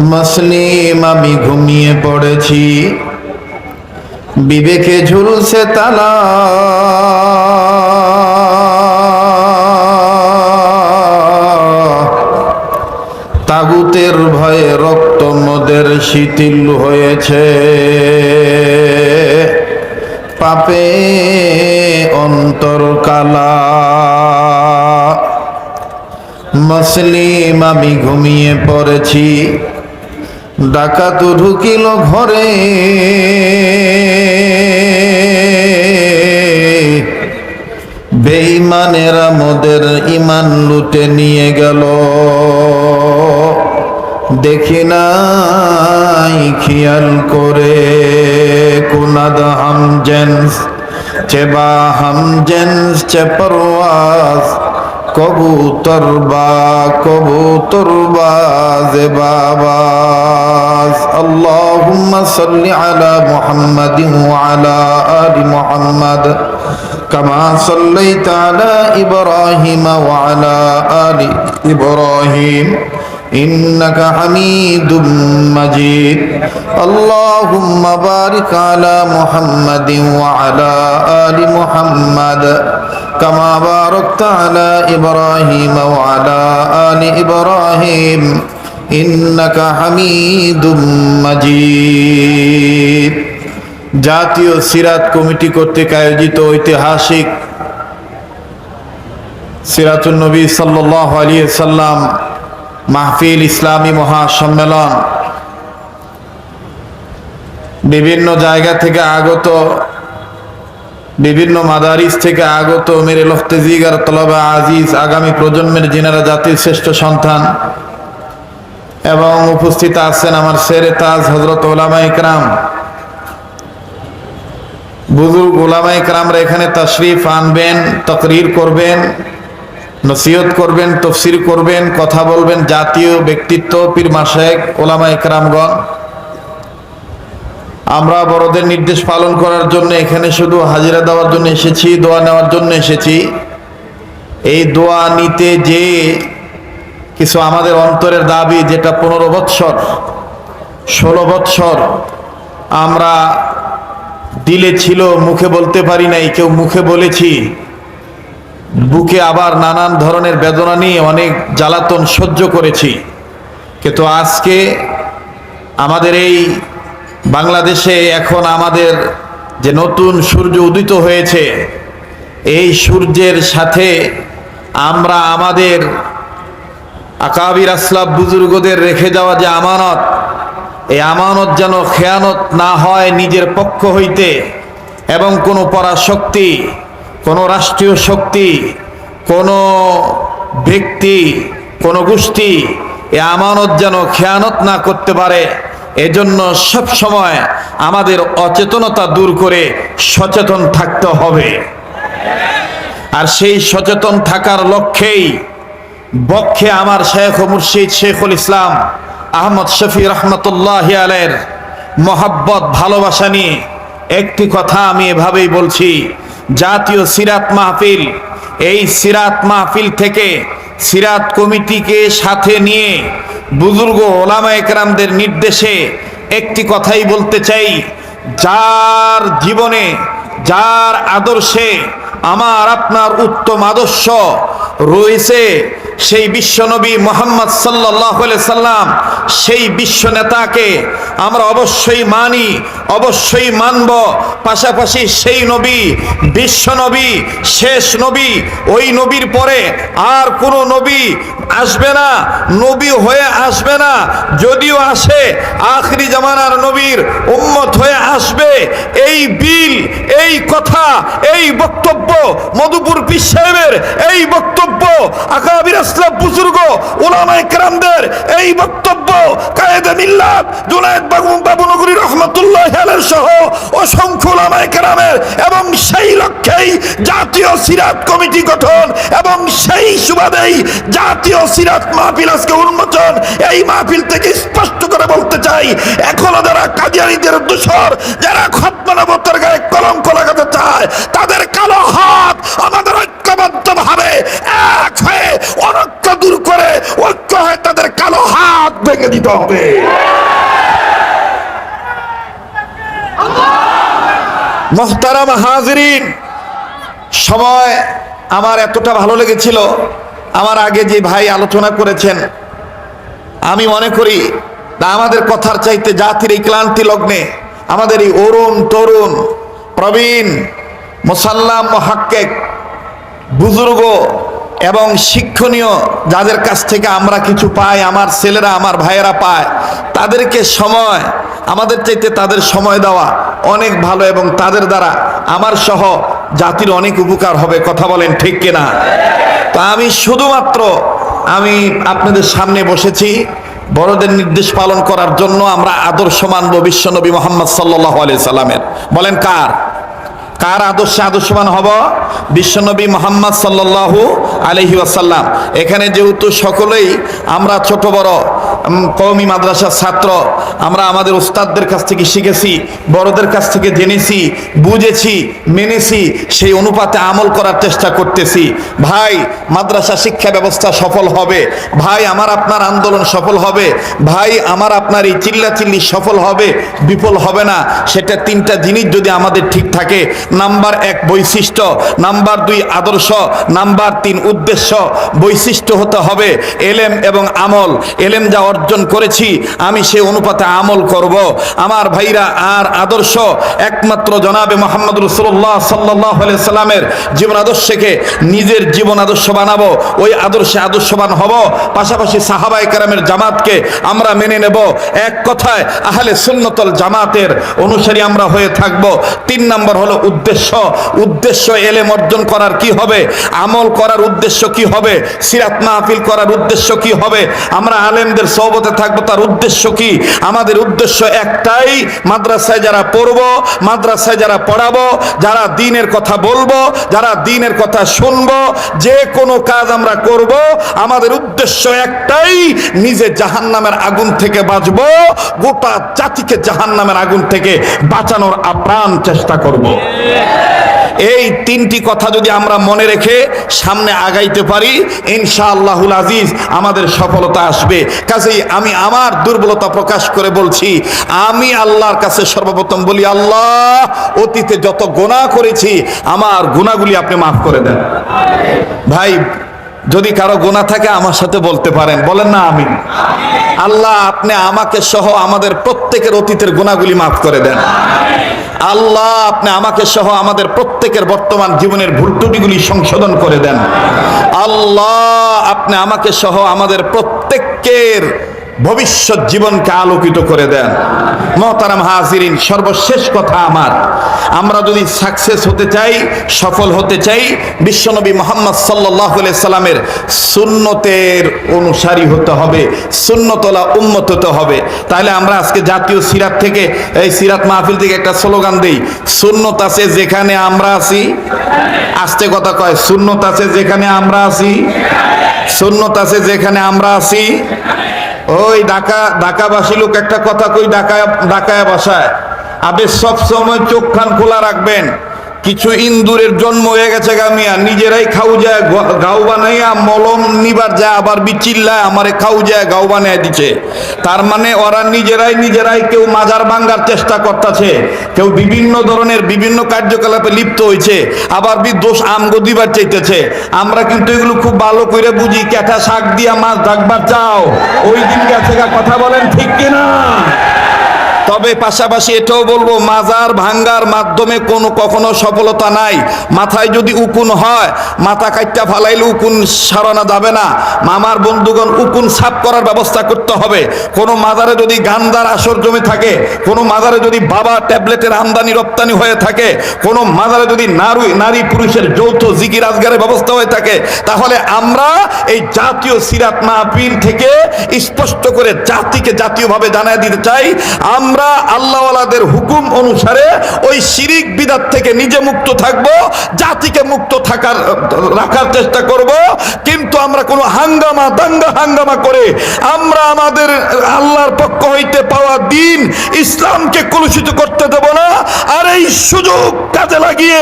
মুসলিম আমি ঘুমিয়ে পড়েছি। বিবেকে ঝুলছে তালা। তাগুতের ভয়ে রক্ত মদের শিথিল হয়েছে। পাপে অন্তর কালা মুসলিম, আমি ঘুমিয়ে পড়েছি। ডাকাত ঢুকিল ঘরে। বেঈমানেরা মোদের ইমান লুটে নিয়ে গেল। দেখি নাই খেয়াল করে। কুনাদ হাম জেন্স চেবা হাম জেন্স চে পরওয়াজ কবুতর বা কবুতর বাজ বাবাজ আল্লাহুম্মা সাল্লি আলা মুহাম্মাদিন ওয়া আলা আলি মুহাম্মাদ কামা সাল্লাইতা আলা ইব্রাহিম ওয়া আলা আলি ইব্রাহিম إنك حميد مجيد اللهم بارك على محمد وعلى آل محمد كما باركت على إبراهيم وعلى آل إبراهيم إنك حميد مجيد জাতীয় সিরাত কমিটি কর্তৃক আয়োজিত ঐতিহাসিক সিরাতুল নবী সাল্লাহ আলিয়া সাল্লাম মাহফিল ইসলামী মহাসম্মেলন বিভিন্ন জায়গা থেকে আগত বিভিন্ন মাদারিস থেকে আগত মেরে লফতেজিগার তলবা আজিজ আগামী প্রজন্মের যিনারা জাতির শ্রেষ্ঠ সন্তান। এবং উপস্থিত আছেন আমার শেরে তাজ হজরত ওলামা ইকরাম। বুজুর্গ ওলামা ইকরামরা এখানে তশরিফ আনবেন, তকরির করবেন, নসিহত করবেন, তফসির করবেন, কথা বলবেন জাতীয় ব্যক্তিত্ব, পীর মাসেক ওলামা ইকরামগণ। আমরা বড়দের নির্দেশ পালন করার জন্য এখানে শুধু হাজিরা দেওয়ার জন্য এসেছি, দোয়া নেওয়ার জন্য এসেছি। এই দোয়া নিতে যে কিছু আমাদের অন্তরের দাবি, যেটা পনেরো বৎসর, ষোলো বৎসর আমরা দিলে ছিল, মুখে বলতে পারি নাই, কেউ মুখে বলেছি। বুকে আবার নানান ধরনের বেদনা নিয়ে অনেক জ্বালাতন সহ্য করেছি। কিন্তু আজকে আমাদের এই বাংলাদেশে এখন আমাদের যে নতুন সূর্য উদিত হয়েছে, এই সূর্যের সাথে আমরা আমাদের আকাবির আসলাব বুজুর্গদের রেখে যাওয়া যে আমানত, এই আমানত যেন খেয়ানত না হয় নিজের পক্ষ হইতে এবং কোনো পরাশক্তি, কোনো রাষ্ট্রীয় শক্তি, কোনো ব্যক্তি, কোনো গোষ্ঠী এ আমানত যেন খেয়ানত না করতে পারে। এজন্য সব সময় আমাদের অচেতনতা দূর করে সচেতন থাকতে হবে। আর সেই সচেতন থাকার লক্ষ্যেই বক্ষে আমার শেখ মুর্শিদ শেখুল ইসলাম আহমদ শফি রহমতুল্লাহ আলের মহাব্বত, ভালোবাসা নিয়ে একটি কথা আমি এভাবেই বলছি, জাতীয় সিরাত মাহফিল, এই সিরাত মাহফিল থেকে সিরাত কমিটিকে সাথে নিয়ে বুজুর্গ ওলামা একরামদের নির্দেশে একটি কথাই বলতে চাই। যার জীবনে, যার আদর্শে, আমার আপনার উত্তম আদর্শ রয়েছে সেই বিশ্বনবী মোহাম্মদ সাল্লাহ সাল্লাম, সেই বিশ্ব নেতাকে আমরা অবশ্যই মানি, অবশ্যই মানব। পাশাপাশি সেই নবী, বিশ্ব নবী, শেষ নবী, ওই নবীর পরে আর কোনো নবী আসবে না, নবী হয়ে আসবে না। যদিও আসে, আখরি জামানার নবীর উম্মত হয়ে আসবে। এই বিল, এই কথা, এই বক্তব্য মধুপুর পীর সাহেবের, এই বক্তব্য আকাবির আসলাম বুজুর্গ ওলামায়ে কেরামদের এই বক্তব্য কায়েদে মিল্লাত, জুনায়েদ বাবু, বাবুনগরী রহমতুল্লাহ সহ অসংখ্য ওলামায়ে কেরামের এবং সেই লক্ষ্যেই জাতীয় সিরাত কমিটি গঠন এবং সেই সুবাদেই জাতীয় সিরাত মাহফিল আজকে উন্মোচন। এই মাহফিল থেকে স্পষ্ট করে বলতে চাই, এখনও যারা কাদিয়ানিদের দোষর, যারা খতমানবতার গায়ে কলঙ্ক লাগাতে চায়, তাদের কালো হাত আমাদের ঐক্যবদ্ধ ভাবে এক হয়ে দূর করে ঐক্য হয়ে তাদের কালো হাত ভেঙে দিতে হবে। মোহতারাম হাজরিন, সময় আমার এতটা ভালো লেগেছিল, আমার আগে যে ভাই আলোচনা করেছেন, আমি মনে করি না আমাদের কথার চাইতে জাতির এই ক্লান্তি লগ্নে আমাদের এই অরুণ তরুণ, প্রবীণ, মুসাল্লাম মহাক্কেক বুজুর্গ এবং শিক্ষণীয় যাদের কাছ থেকে আমরা কিছু পাই, আমার ছেলেরা, আমার ভাইয়েরা পায়, তাদেরকে সময়, আমাদের চাইতে তাদের সময় দেওয়া অনেক ভালো এবং তাদের দ্বারা আমার সহ জাতির অনেক উপকার হবে, কথা বলেন ঠিক কিনা? তো আমি শুধুমাত্র আমি আপনাদের সামনে বসেছি বড়দের নির্দেশ পালন করার জন্য আমরা আদর্শ মানব বিশ্বনবী মোহাম্মদ সাল্লাহ আলি সাল্লামের। বলেন কার? কার আদর্শে আদর্শবান হব? বিশ্বনবী মোহাম্মদ সাল্লাল্লাহু আলহি আসাল্লাম এখানে যেহেতু সকলেই আমরা ছোট বড় কওমি মাদ্রাসার ছাত্র। আমরা আমাদের উস্তাদদের কাছ থেকে শিখেছি, বড়দের কাছ থেকে জেনেছি, বুঝেছি, মেনেছি, সেই অনুপাতে আমল করার চেষ্টা করতেছি। ভাই, মাদ্রাসা শিক্ষা ব্যবস্থা সফল হবে। ভাই, আমার আপনার আন্দোলন সফল হবে। ভাই, আমার আপনার এই চিল্লাচিল্লি সফল হবে। বিফল হবে না। সেটা তিনটা জিনিস যদি আমাদের ঠিক থাকে। নাম্বার এক, বৈশিষ্ট্য। নাম্বার দুই, আদর্শ। নাম্বার তিন, উদ্দেশ্য। বৈশিষ্ট্য হতে হবে এলেম এবং আমল। এলেম যা অর্জন করেছি, আমি সে অনুপাতে আমল করব। আমার ভাইরা, আর আদর্শ একমাত্র জনাবে মোহাম্মদ রসুল্লাহ সাল্লাহ সাল্লামের জীবন আদর্শকে নিজের জীবন আদর্শ বানাবো, ওই আদর্শে আদর্শবান হব। পাশাপাশি সাহাবাই কারামের জামাতকে আমরা মেনে নেব। এক কথায়, আহলে সুন্নতল জামাতের অনুসারী আমরা হয়ে থাকব। তিন নম্বর হলো উদ্দেশ্য। উদ্দেশ্য এলেম অর্জন করার কি হবে? আমল করার উদ্দেশ্য কি হবে? সিরাত মাহফিল করার উদ্দেশ্য কি হবে? আমরা আলেমদের সহবতে থাকব, তার উদ্দেশ্য কি আমাদের উদ্দেশ্য একটাই, মাদ্রাসায় যারা পড়ব, মাদ্রাসায় যারা পড়াবো, যারা দিনের কথা বলব, যারা দিনের কথা শুনব, যে কোনো কাজ আমরা করব, আমাদের উদ্দেশ্য একটাই, নিজে জাহান্নামের আগুন থেকে বাঁচবো, গোটা জাতিকে জাহান্নামের আগুন থেকে বাঁচানোর আপ্রাণ চেষ্টা করব। এই তিনটি কথা যদি আমরা মনে রেখে সামনে আগাইতে পারি, ইনশাআল্লাহুল আজিজ আমাদের সফলতা আসবে। কাজেই আমি আমার দুর্বলতা প্রকাশ করে বলছি, আমি আল্লাহর কাছে সর্বপ্রথম বলি, আল্লাহ, অতীতে যত গোনা করেছি, আমার গুণাগুলি আপনি মাফ করে দেন। ভাই যদি কারও গোনা থাকে আমার সাথে বলতে পারেন। বলেন না আমি আল্লাহ আপনি আমাকে সহ আমাদের প্রত্যেকের অতীতের গুণাগুলি মাফ করে দেন। আল্লাহ আপনি আমাকে সহ আমাদের প্রত্যেকের বর্তমান জীবনের ভুল ত্রুটিগুলি সংশোধন করে দেন। আল্লাহ আপনি আমাকে সহ আমাদের প্রত্যেকের ভবিষ্যৎ জীবনকে আলোকিত করে দেন। মহতারাম হাজিরিন, সর্বশেষ কথা আমার। আমরা যদি সাকসেস হতে চাই, সফল হতে চাই, বিশ্বনবী মোহাম্মদ সাল্লাহ সাল্লামের সুন্নতের অনুসারী হতে হবে, সুন্নতলা উম্মত হতে হবে। তাহলে আমরা আজকে জাতীয় সিরাত থেকে, এই সিরাত মাহফিল থেকে একটা স্লোগান দেই, সুন্নত আছে যেখানে আমরা আছি। আস্তে কথা কয়, সুন্নত আছে যেখানে আমরা আছি। সুন্নত আছে যেখানে আমরা আছি। ওই ডাকা ঢাকাবাসী লোক একটা কথা কই, ঢাকায় ঢাকায় বাসায়। আবে সব সময় চোখ খান খোলা রাখবেন। কিছু ইন্দুরের জন্ম হয়ে গেছে গামিয়া নিজেরাই খাও যায় গাও বানাইয়া মলম নিবার যায়, আবার বিচিল্লায় আমারে খাও যায় গাও বানাই দিছে। তার মানে ওরা নিজেরাই নিজেরাই কেউ মাজার ভাঙ্গার চেষ্টা করতেছে। কেউ বিভিন্ন ধরনের বিভিন্ন কার্যকলাপে লিপ্ত হয়েছে আবার বি দোষ আমগো দিবার চাইতেছে। আমরা কিন্তু এগুলো খুব ভালো করে বুঝি। ক্যাঠা শাক দিয়া মাছ ডাকবার চাও। ওই দিন গেছে কথা বলেন ঠিক কিনা? তবে পাশাপাশি এটাও বলব, মাজার ভাঙ্গার মাধ্যমে কোনো কখনো সফলতা নাই। মাথায় যদি উকুন হয়, মাথা কাটটা ফালাইলে উকুন সারানো যাবে না। মামার বন্ধুগণ, উকুন সাফ করার ব্যবস্থা করতে হবে। কোনো মাজারে যদি গান্দার আসর জমে থাকে, কোনো মাজারে যদি বাবা ট্যাবলেটের আমদানি রপ্তানি হয়ে থাকে, কোনো মাজারে যদি নারী নারী পুরুষের যৌথ জিকির রাজগারের ব্যবস্থা হয়ে থাকে, তাহলে আমরা এই জাতীয় সিরাত মাহফিল থেকে স্পষ্ট করে জাতিকে জাতীয়ভাবে জানাই দিতে চাই। আমরা আল্লাহওয়ালাদের হুকুম অনুসারে ওই শিরিক বিদাত থেকে নিজে মুক্ত থাকব, জাতিকে মুক্ত থাকার, রাখার চেষ্টা করব। কিন্তু আমরা কোনো হাঙ্গামা, দাঙ্গা হাঙ্গামা করে আমরা আমাদের আল্লাহর পক্ষ হইতে পাওয়া দিন ইসলামকে কলুষিত করতে দেব না। আর এই সুযোগ কাজে লাগিয়ে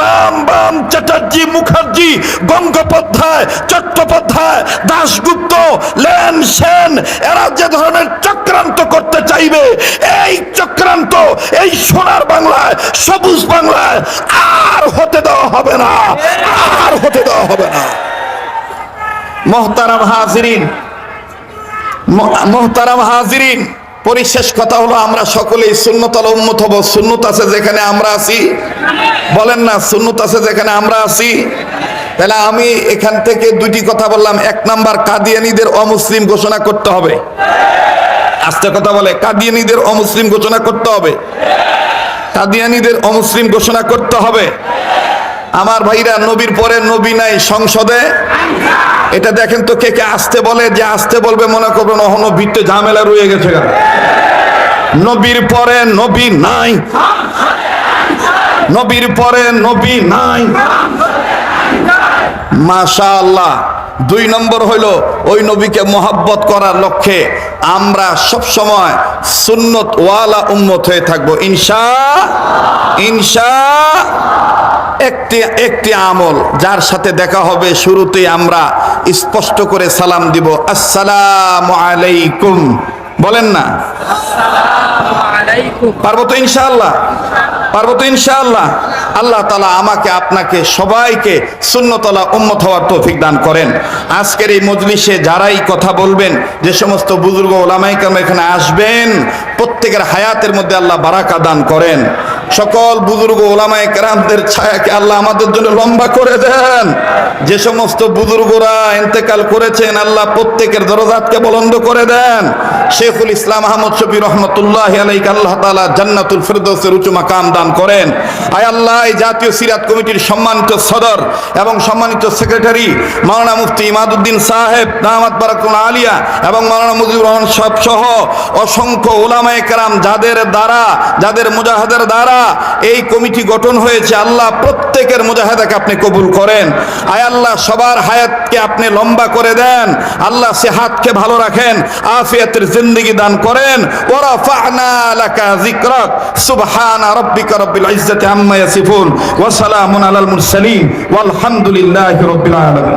রাম বাম চ্যাটার্জি মুখার্জি, গঙ্গোপাধ্যায়, চট্টোপাধ্যায়, দাশগুপ্ত লেন সেন এরা যে ধরনের চক্রান্ত করতে চাইবে এই চক্রান্ত, এই সোনার বাংলায়, সবুজ বাংলায় আর হতে দেওয়া হবে না, আর হতে দেওয়া হবে না। মোহতারাম হাজিরিন মোহতারাম হাজিরিন, পরিশেষ কথা হলো আমরা সকলেই শূন্যতল উন্মত হব। শূন্যত আছে যেখানে আমরা আছি। বলেন না শূন্যত আছে যেখানে আমরা আছি। তাহলে আমি এখান থেকে দুটি কথা বললাম। এক নাম্বার কাদিয়ানিদের অমুসলিম ঘোষণা করতে হবে। আস্তে কথা বলে, কাদিয়ানিদের অমুসলিম ঘোষণা করতে হবে। কাদিয়ানিদের অমুসলিম ঘোষণা করতে হবে। আমার ভাইরা, নবীর পরে নবী নাই সংসদে। এটা দেখেন তো কে কে আসতে বলে, যে আসতে বলবে মনে করবেন অহনো ভিত্তে ঝামেলা রয়ে গেছে নবীর পরে নবী নাই। নবীর পরে নবী নাই। মাশা আল্লাহ দুই নম্বর হইল ওই নবীকে মোহাব্বত করার লক্ষ্যে আমরা সব সময় সুন্নত ওয়ালা উম্মত হয়ে থাকব। ইনশা ইনশা, একটি একটি আমল যার সাথে দেখা হবে, শুরুতেই আমরা স্পষ্ট করে সালাম দিব। আসসালাম আলাইকুম। বলেন না। পারব তো ইনশাআল্লাহ, পারব তো ইনশাআল্লাহ। আল্লাহ তালা আমাকে, আপনাকে, সবাইকে শূন্যতলা উন্মত হওয়ার তৌফিক দান করেন। আজকের এই মজলিসে যারাই কথা বলবেন, যে সমস্ত বুজুর্গ ওলামাইকাম এখানে আসবেন প্রত্যেকের হায়াতের মধ্যে আল্লাহ বারাকা দান করেন। সকল বুজুর্গ ওলামায় কেরামদের ছায়াকে আল্লাহ আমাদের জন্য লম্বা করে দেন। যে সমস্ত বুজুর্গরা ইন্তেকাল করেছেন, আল্লাহ প্রত্যেকের দরজাতকে বলন্দ করে দেন। শেখুল ইসলাম আহমদ শফি রহমতুল্লাহ আলাইক আল্লাহ তালা জান্নাতুল ফেরদৌসের উঁচু মাকাম দান করেন। আয় আল্লাহ জাতীয় সিরাত কমিটির সম্মানিত সদর এবং সম্মানিত সেক্রেটারি মাওলানা মুফতি ইমাদুদ্দিন সাহেব, দামাত বারাকুল আলিয়া এবং মাওলানা মুজিবুর রহমান সব সহ অসংখ্য ওলামায়ে কেরাম যাদের দ্বারা, যাদের মুজাহাদের দ্বারা এই কমিটি গঠন হয়েছে, আল্লাহ প্রত্যেকের মুজাহাদাকে আপনি কবুল করেন। আয় আল্লাহ, সবার হায়াতকে আপনি লম্বা করে দেন। আল্লাহ সে হাতকে ভালো রাখেন, আফিয়াতের জিন্দিগি দান করেন। ওরা ফানা লাকা যিকরাক, সুবহানা রাব্বিকা রব্বিল আম্মা ইয়াসিফুন, ওয়া সালামুন আলাল মুরসালিন রাব্বিল আলামিন।